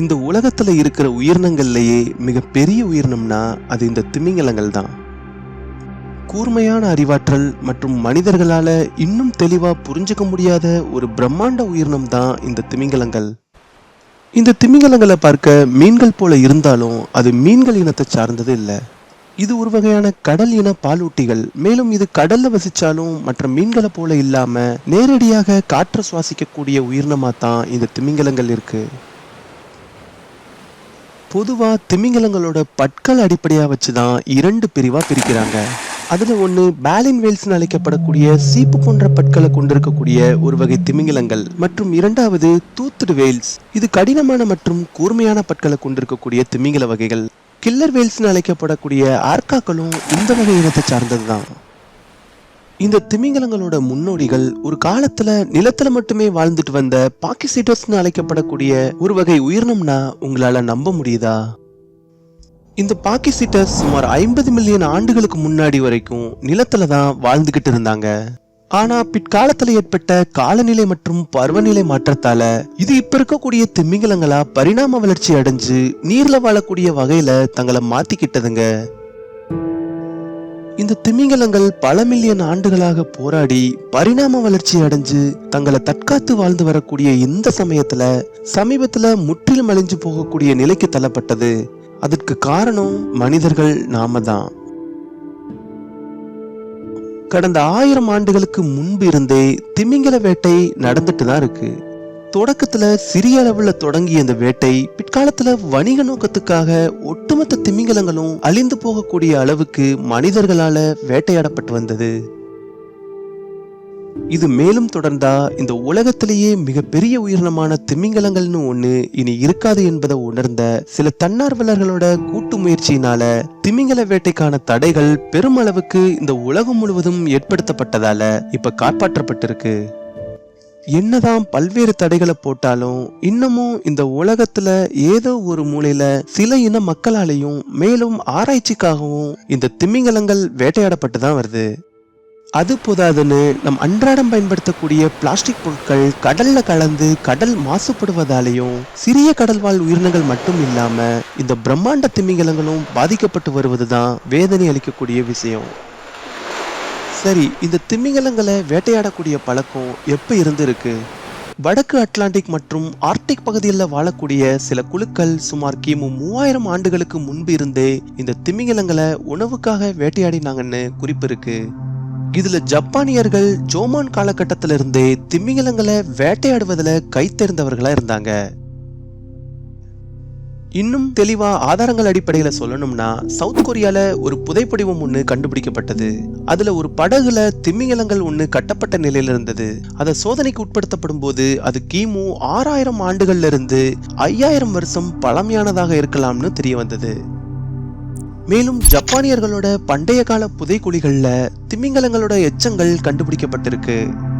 இந்த உலகத்தில் இருக்கிற உயிரினங்கள்லேயே மிகப்பெரிய உயிரினம்னா அது இந்த திமிங்கலங்கள் தான். கூர்மையான அறிவாற்றல் மற்றும் மனிதர்களால் இன்னும் தெளிவாக புரிஞ்சுக்க முடியாத ஒரு பிரம்மாண்ட உயிரினம் தான் இந்த திமிங்கலங்கள். இந்த திமிங்கலங்களை பார்க்க மீன்கள் போல இருந்தாலும் அது மீன்கள் இனத்தை சார்ந்தது இல்லை. இது ஒரு வகையான கடல் இன பாலூட்டிகள். மேலும் இது கடல்ல வசிச்சாலும் மற்ற மீன்களை போல இல்லாம நேரடியாக காற்று சுவாசிக்கக்கூடிய உயிரினமா தான் இந்த திமிங்கலங்கள் இருக்கு. பொதுவாக திமிங்கலங்களோட பற்கள் வச்சு தான் இரண்டு பிரிவாக பிரிக்கிறாங்க. அதில் ஒன்று பேலின் வேல்ஸ்னு அழைக்கப்படக்கூடிய சீப்பு போன்ற பற்களை கொண்டிருக்கக்கூடிய ஒரு வகை திமிங்கலங்கள். மற்றும் இரண்டாவது தூத்துடு வேல்ஸ் இது கடினமான மற்றும் கூர்மையான பற்களை கொண்டிருக்கக்கூடிய திமிங்கல வகைகள். கில்லர் வேல்ஸ்னு அழைக்கப்படக்கூடிய ஆர்காக்களும் இந்த வகை இனத்தை சார்ந்ததுதான். இந்த திமிங்கலங்களோட முன்னோடிகள் ஒரு காலத்துல நிலத்துல மட்டுமே வாழ்ந்துட்டு வந்த பாக்கிசைட்டர்ஸ்னு அழைக்கப்படக்கூடிய ஒரு வகை உயிரினம்னா உங்களால நம்ப முடியுதா? இந்த பாக்கிசிட்டஸ் சுமார் ஐம்பது மில்லியன் ஆண்டுகளுக்கு முன்னாடி வரைக்கும் நிலத்துல தான் வாழ்ந்துகிட்டு இருந்தாங்க. ஆனா பிற்காலத்துல ஏற்பட்ட காலநிலை மற்றும் பருவநிலை மாற்றத்தால இது இப்ப இருக்கக்கூடிய திமிங்கலங்களா பரிணாம வளர்ச்சி அடைஞ்சு நீர்ல வாழக்கூடிய வகையில தங்களை மாத்திக்கிட்டதுங்க. இந்த திமிங்கலங்கள் பல மில்லியன் ஆண்டுகளாக போராடி பரிணாம வளர்ச்சி அடைஞ்சு தங்களை தற்காத்து வாழ்ந்து வரக்கூடிய இந்த சமயத்துல சமீபத்துல முற்றிலும் அழிஞ்சு போகக்கூடிய நிலைக்கு தள்ளப்பட்டது. அதற்கு காரணம் மனிதர்கள் நாம தான். கடந்த ஆயிரம் ஆண்டுகளுக்கு முன்பு இருந்தே திமிங்கல வேட்டை நடந்துட்டு தான் இருக்கு. தொடக்கத்துல சிறிய அளவுல தொடங்கிய இந்த வேட்டை பிற்காலத்துல வணிக நோக்கத்துக்காக ஒட்டுமொத்த திமிங்கலங்களும் அழிந்து போகக்கூடிய அளவுக்கு மனிதர்களால வேட்டையாடப்பட்டு வந்தது. இது மேலும் தொடர்ந்தா இந்த உலகத்திலேயே மிகப்பெரிய உயிரினமான திமிங்கலங்கள்னு ஒண்ணு இனி இருக்காது என்பதை உணர்ந்த சில தன்னார்வலர்களோட கூட்டு முயற்சியினால திமிங்கல வேட்டைக்கான தடைகள் பெருமளவுக்கு இந்த உலகம் முழுவதும் ஏற்படுத்தப்பட்டதால இப்ப காப்பாற்றப்பட்டிருக்கு. என்னதான் பல்வேறு தடைகளை போட்டாலும் இன்னமும் இந்த உலகத்துல ஏதோ ஒரு மூலையில சில இன மக்களாலையும் மேலும் ஆராய்ச்சிக்காகவும் இந்த திமிங்கலங்கள் வேட்டையாடப்பட்டு தான் வருது. அது போதாதுன்னு நம் அன்றாடம் பயன்படுத்தக்கூடிய பிளாஸ்டிக் பொருட்கள் கடல்ல கலந்து கடல் மாசுபடுவதாலேயும் சிறிய கடல்வாழ் உயிரினங்கள் மட்டும் இல்லாம இந்த பிரம்மாண்ட திமிங்கலங்களும் பாதிக்கப்பட்டு வருவதுதான் வேதனை அளிக்கக்கூடிய விஷயம். சரி இந்த திமிங்கலங்களை வேட்டையாடக்கூடிய பழக்கம் எப்போ இருந்திருக்கு? வடக்கு அட்லாண்டிக் மற்றும் ஆர்டிக் பகுதியில் வாழக்கூடிய சில குழுக்கள் சுமார் கிமு மூவாயிரம் ஆண்டுகளுக்கு முன்பு இருந்தே இந்த திமிங்கலங்களை உணவுக்காக வேட்டையாடினாங்கன்னு குறிப்பு இருக்கு இதுல ஜப்பானியர்கள் ஜோமான் காலகட்டத்திலிருந்தே திமிங்கலங்களை வேட்டையாடுவதில் கைத்தேர்ந்தவர்களா இருந்தாங்க. இன்னும் தெளிவா ஆதாரங்கள் அடிப்படையில சொல்லணும்னா சவுத் கொரியால ஒரு புதைப்படிவம் ஒண்ணு கண்டுபிடிக்கப்பட்டது. அதுல ஒரு படகுல திமிங்கலங்கள் ஒண்ணு கட்டப்பட்ட நிலையில இருந்தது. அதை சோதனைக்கு உட்படுத்தப்படும் போது அது கிமு ஆறாயிரம் ஆண்டுகள்ல இருந்து ஐயாயிரம் வருஷம் பழமையானதாக இருக்கலாம்னு தெரிய வந்தது. மேலும் ஜப்பானியர்களோட பண்டைய கால புதைக்குழிகள்ல திமிங்கலங்களோட எச்சங்கள் கண்டுபிடிக்கப்பட்டிருக்கு.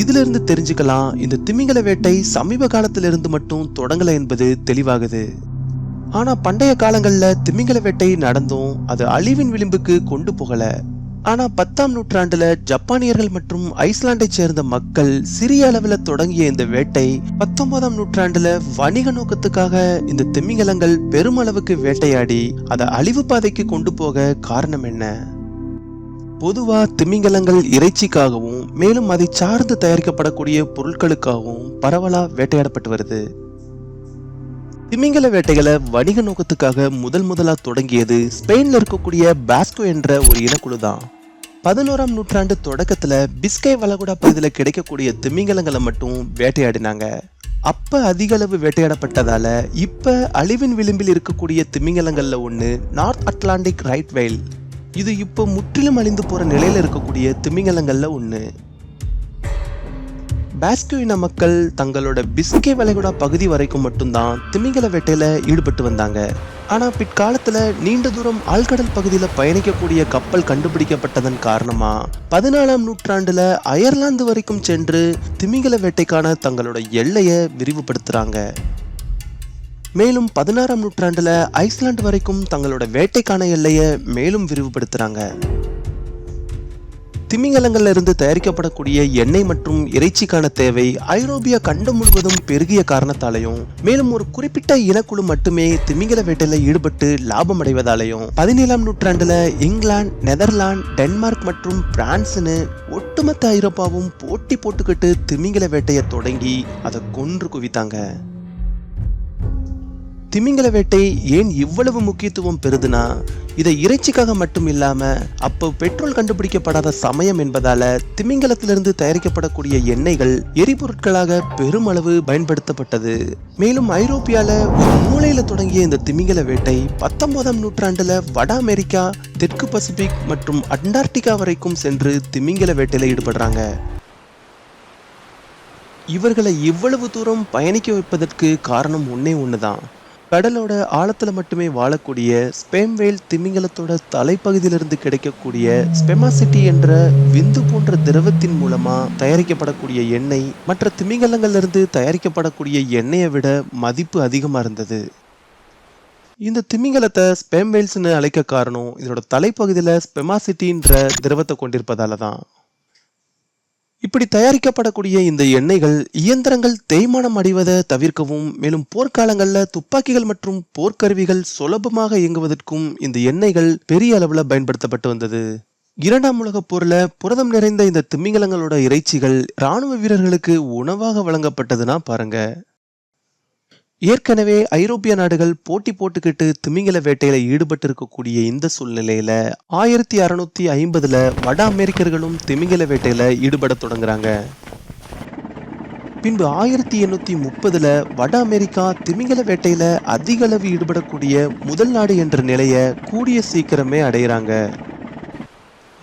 இதுல இருந்து தெரிஞ்சுக்கலாம் இந்த திமிங்கல வேட்டை சமீப காலத்திலிருந்து மட்டும் தொடங்கல என்பது தெளிவாகுது. ஆனா பண்டைய காலங்கள்ல திமிங்கல வேட்டை நடந்தும் அது அழிவின் விளிம்புக்கு கொண்டு போகல. ஆனா பத்தாம் நூற்றாண்டுல ஜப்பானியர்கள் மற்றும் ஐஸ்லாண்டை சேர்ந்த மக்கள் சிறிய அளவுல தொடங்கிய இந்த வேட்டை பத்தொன்பதாம் நூற்றாண்டுல வணிக நோக்கத்துக்காக இந்த திமிங்கலங்கள் பெருமளவுக்கு வேட்டையாடி அதை அழிவு பாதைக்கு கொண்டு போக காரணம் என்ன? பொதுவாக திமிங்கலங்கள் இறைச்சிக்காகவும் மேலும் அதை சார்ந்து தயாரிக்கப்படக்கூடிய பொருட்களுக்காகவும் பரவலாக வேட்டையாடப்பட்டு வருது. திமிங்கல வேட்டைகளை வணிக நோக்கத்துக்காக முதல் முதலாக தொடங்கியது ஸ்பெயினில் இருக்கக்கூடிய பாஸ்கோ என்ற ஒரு இனக்குழு தான் பதினோராம் நூற்றாண்டு தொடக்கத்தில் பிஸ்கை வளகுடா பகுதியில் கிடைக்கக்கூடிய திமிங்கலங்களை மட்டும் வேட்டையாடினாங்க. அப்போ அதிக அளவு வேட்டையாடப்பட்டதால அழிவின் விளிம்பில் இருக்கக்கூடிய திமிங்கலங்களில் ஒன்று நார்த் அட்லாண்டிக் ரைட் வெயில். இது இப்போ முற்றிலும் அழிந்து போகிற நிலையில் இருக்கக்கூடிய திமிங்கலங்களில் ஒன்று பாஸ்கோ இன மக்கள் தங்களோட பிஸ்கே வளைகுடா பகுதி வரைக்கும் மட்டும்தான் திமிங்கல வேட்டையில் ஈடுபட்டு வந்தாங்க. ஆனால் பிற்காலத்தில் நீண்ட தூரம் ஆழ்கடல் பகுதியில் பயணிக்கக்கூடிய கப்பல் கண்டுபிடிக்கப்பட்டதன் காரணமாக பதினாலாம் நூற்றாண்டில் அயர்லாந்து வரைக்கும் சென்று திமிங்கல வேட்டைக்கான தங்களோட எல்லையை விரிவுபடுத்துகிறாங்க மேலும் பதினாறாம் நூற்றாண்டுல ஐஸ்லாண்டு வரைக்கும் தங்களோட வேட்டைக்கான எல்லையை மேலும் விரிவுபடுத்துறாங்க. திமிங்கலங்கள்ல இருந்து தயாரிக்கப்படக்கூடிய எண்ணெய் மற்றும் இறைச்சிக்கான தேவை ஐரோப்பிய கண்டம் முழுவதும் பெருகிய காரணத்தாலையும் மேலும் ஒரு குறிப்பிட்ட இனக்குழு மட்டுமே திமிங்கல வேட்டையில ஈடுபட்டு லாபம் அடைவதாலையும் பதினேழாம் நூற்றாண்டுல இங்கிலாந்து நெதர்லாந்து டென்மார்க் மற்றும் பிரான்ஸ்னு ஒட்டுமொத்த ஐரோப்பாவும் போட்டி போட்டுக்கிட்டு திமிங்கல வேட்டையை தொடங்கி அதை கொன்று குவித்தாங்க. திமிங்கல வேட்டை ஏன் இவ்வளவு முக்கியத்துவம் பெறுதுன்னா இதை இறைச்சிக்காக மட்டும் இல்லாமல் அப்போ பெட்ரோல் கண்டுபிடிக்கப்படாத சமயம் என்பதால திமிங்கலத்திலிருந்து தயாரிக்கப்படக்கூடிய எண்ணெய்கள் எரிபொருட்களாக பெருமளவு பயன்படுத்தப்பட்டது. மேலும் ஐரோப்பியால ஒரு மூலையில தொடங்கிய இந்த திமிங்கல வேட்டை பத்தொன்பதாம் நூற்றாண்டுல வட அமெரிக்கா தெற்கு பசிபிக் மற்றும் அண்டார்டிகா வரைக்கும் சென்று திமிங்கல வேட்டையில ஈடுபடுறாங்க. இவர்களை இவ்வளவு தூரம் பயணிக்க வைப்பதற்கு காரணம் ஒன்னே தான் கடலோட ஆழத்தில் மட்டுமே வாழக்கூடிய ஸ்பெம்வேல் திமிங்கலத்தோட தலைப்பகுதியிலிருந்து கிடைக்கக்கூடிய ஸ்பெமாசிட்டி என்ற விந்து போன்ற திரவத்தின் மூலமா தயாரிக்கப்படக்கூடிய எண்ணெய் மற்ற திமிங்கலங்கள்ல இருந்து தயாரிக்கப்படக்கூடிய எண்ணெயை விட மதிப்பு அதிகமாக இருந்தது. இந்த திமிங்கலத்தை ஸ்பெம்வேல்ஸ்னு அழைக்க காரணம் இதோட தலைப்பகுதியில் ஸ்பெமாசிட்டின்ற திரவத்தை கொண்டிருப்பதால தான் இப்படி தயாரிக்கப்படக்கூடிய இந்த எண்ணெய்கள் இயந்திரங்கள் தேய்மானம் அடைவதை தவிர்க்கவும் மேலும் போர்க்காலங்களில் துப்பாக்கிகள் மற்றும் போர்க்கருவிகள் சுலபமாக இயங்குவதற்கும் இந்த எண்ணெய்கள் பெரிய அளவில் பயன்படுத்தப்பட்டு வந்தது. இரண்டாம் உலகப் போரில் புரதம் நிறைந்த இந்த திமிங்கலங்களோட இறைச்சிகள் ராணுவ வீரர்களுக்கு உணவாக வழங்கப்பட்டதுன்னா பாருங்க. ஏற்கனவே ஐரோப்பிய நாடுகள் போட்டி போட்டுக்கிட்டு திமிங்கல வேட்டையில ஈடுபட்டு இருக்கக்கூடிய இந்த சூழ்நிலையில ஆயிரத்தி அறுநூத்தி ஐம்பதுல வட அமெரிக்கர்களும் திமிங்கல வேட்டையில ஈடுபட தொடங்குறாங்க. பின்பு ஆயிரத்தி எண்ணூத்தி முப்பதுல வட அமெரிக்கா திமிங்கல வேட்டையில அதிக அளவு ஈடுபடக்கூடிய முதல் நாடு என்ற நிலைய கூடிய சீக்கிரமே அடையிறாங்க.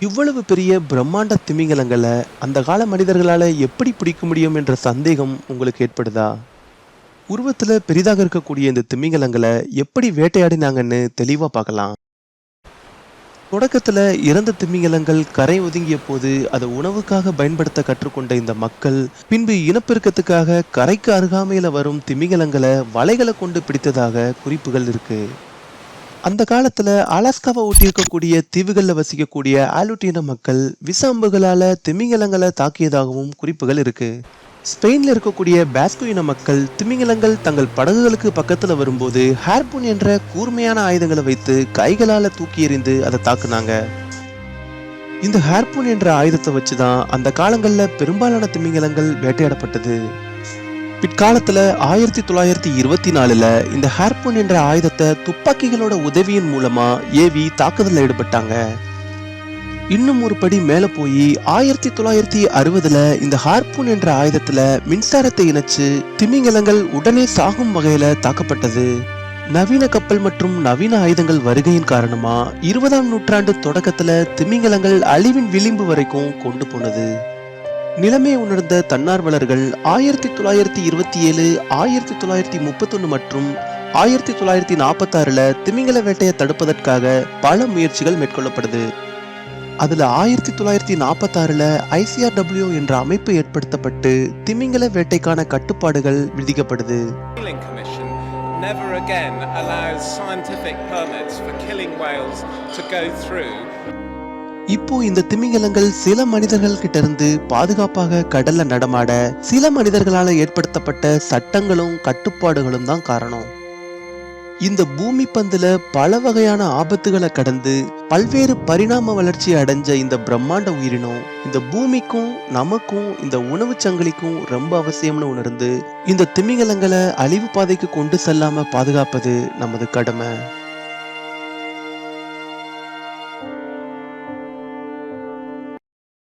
இவ்வளவு பெரிய பிரம்மாண்ட திமிங்கலங்களை அந்த கால மனிதர்களால எப்படி பிடிக்க முடியும் என்ற சந்தேகம் உங்களுக்கு ஏற்படுதா? உருவத்தில் பெரிதாக இருக்கக்கூடிய இந்த திமிங்கலங்களை எப்படி வேட்டையாடினாங்கன்னு தெளிவாக பார்க்கலாம். தொடக்கத்தில் இறந்த திமிங்கலங்கள் கரை ஒதுங்கிய போது அதை உணவுக்காக பயன்படுத்த கற்றுக்கொண்ட இந்த மக்கள் பின்பு இனப்பெருக்கத்துக்காக கரைக்கு அருகாமையில் வரும் திமிங்கலங்களை வலைகளை கொண்டு பிடித்ததாக குறிப்புகள் இருக்கு. அந்த காலத்தில் அலாஸ்காவை ஒட்டியிருக்கக்கூடிய இருக்கக்கூடிய வசிக்கக்கூடிய ஆலுட்டின மக்கள் விசாம்புகளால் திமிங்கலங்களை தாக்கியதாகவும் குறிப்புகள் இருக்குது ஸ்பெயினில் இருக்கக்கூடிய பாஸ்கோ இன மக்கள் திமிங்கலங்கள் தங்கள் படகுகளுக்கு பக்கத்தில் வரும்போது ஹேர்பூன் என்ற கூர்மையான ஆயுதங்களை வைத்து கைகளால் தூக்கி எறிந்து அதை தாக்குனாங்க. இந்த ஹேர்பூன் என்ற ஆயுதத்தை வச்சு தான் அந்த காலங்களில் பெரும்பாலான திமிங்கலங்கள் வேட்டையாடப்பட்டது. பிற்காலத்தில் ஆயிரத்தி தொள்ளாயிரத்தி இருபத்தி நாலில் இந்த ஹேர்பூன் என்ற ஆயுதத்தை துப்பாக்கிகளோட உதவியின் மூலமாக ஏவி தாக்குதலில் ஈடுபட்டாங்க. இன்னும் ஒரு படி மேல போய் ஆயிரத்தி தொள்ளாயிரத்தி அறுபதுல இந்த ஹார்பூன் என்ற ஆயுதத்துல மின்சாரத்தை இணைச்சு திமிங்கலங்கள் உடனே சாகும் வகையில தாக்கப்பட்டது. நவீன கப்பல் மற்றும் நவீன ஆயுதங்கள் வருகையின் காரணமா இருபதாம் நூற்றாண்டு தொடக்கத்துல திமிங்கலங்கள் அழிவின் விளிம்பு வரைக்கும் கொண்டு போனது. நிலைமை உணர்ந்த தன்னார்வலர்கள் ஆயிரத்தி தொள்ளாயிரத்தி இருபத்தி ஏழு ஆயிரத்தி தொள்ளாயிரத்தி முப்பத்தொன்னு மற்றும் ஆயிரத்தி தொள்ளாயிரத்தி நாற்பத்தாறுல திமிங்கல வேட்டையை தடுப்பதற்காக பல முயற்சிகள் மேற்கொள்ளப்படுது. அதுல ஆயிரத்தி தொள்ளாயிரத்தி நாற்பத்தாறுல ஐசிஆர்டபிள்யூ என்ற அமைப்பு ஏற்படுத்தப்பட்டு திமிங்கல வேட்டைக்கான கட்டுப்பாடுகள் விதிக்கப்படுது. Never again allows scientific permits for killing whales to go through. இப்போ இந்த திமிங்கலங்கள் சில மனிதர்கள் கிட்ட இருந்து பாதுகாப்பாக கடல்ல நடமாட சில மனிதர்களால ஏற்படுத்தப்பட்ட சட்டங்களும் கட்டுப்பாடுகளும் தான் காரணம். இந்த பூமி பந்துல பல வகையான ஆபத்துகளை கடந்து பல்வேறு பரிணாம வளர்ச்சி அடைஞ்ச இந்த பிரம்மாண்ட உயிரினம் இந்த பூமிக்கும் நமக்கும் இந்த உணவு சங்கிலிக்கும் ரொம்ப அவசியம்னு உணர்ந்து இந்த திமிங்கலங்களை அழிவு பாதைக்கு கொண்டு செல்லாம பாதுகாப்பது நமது கடமை.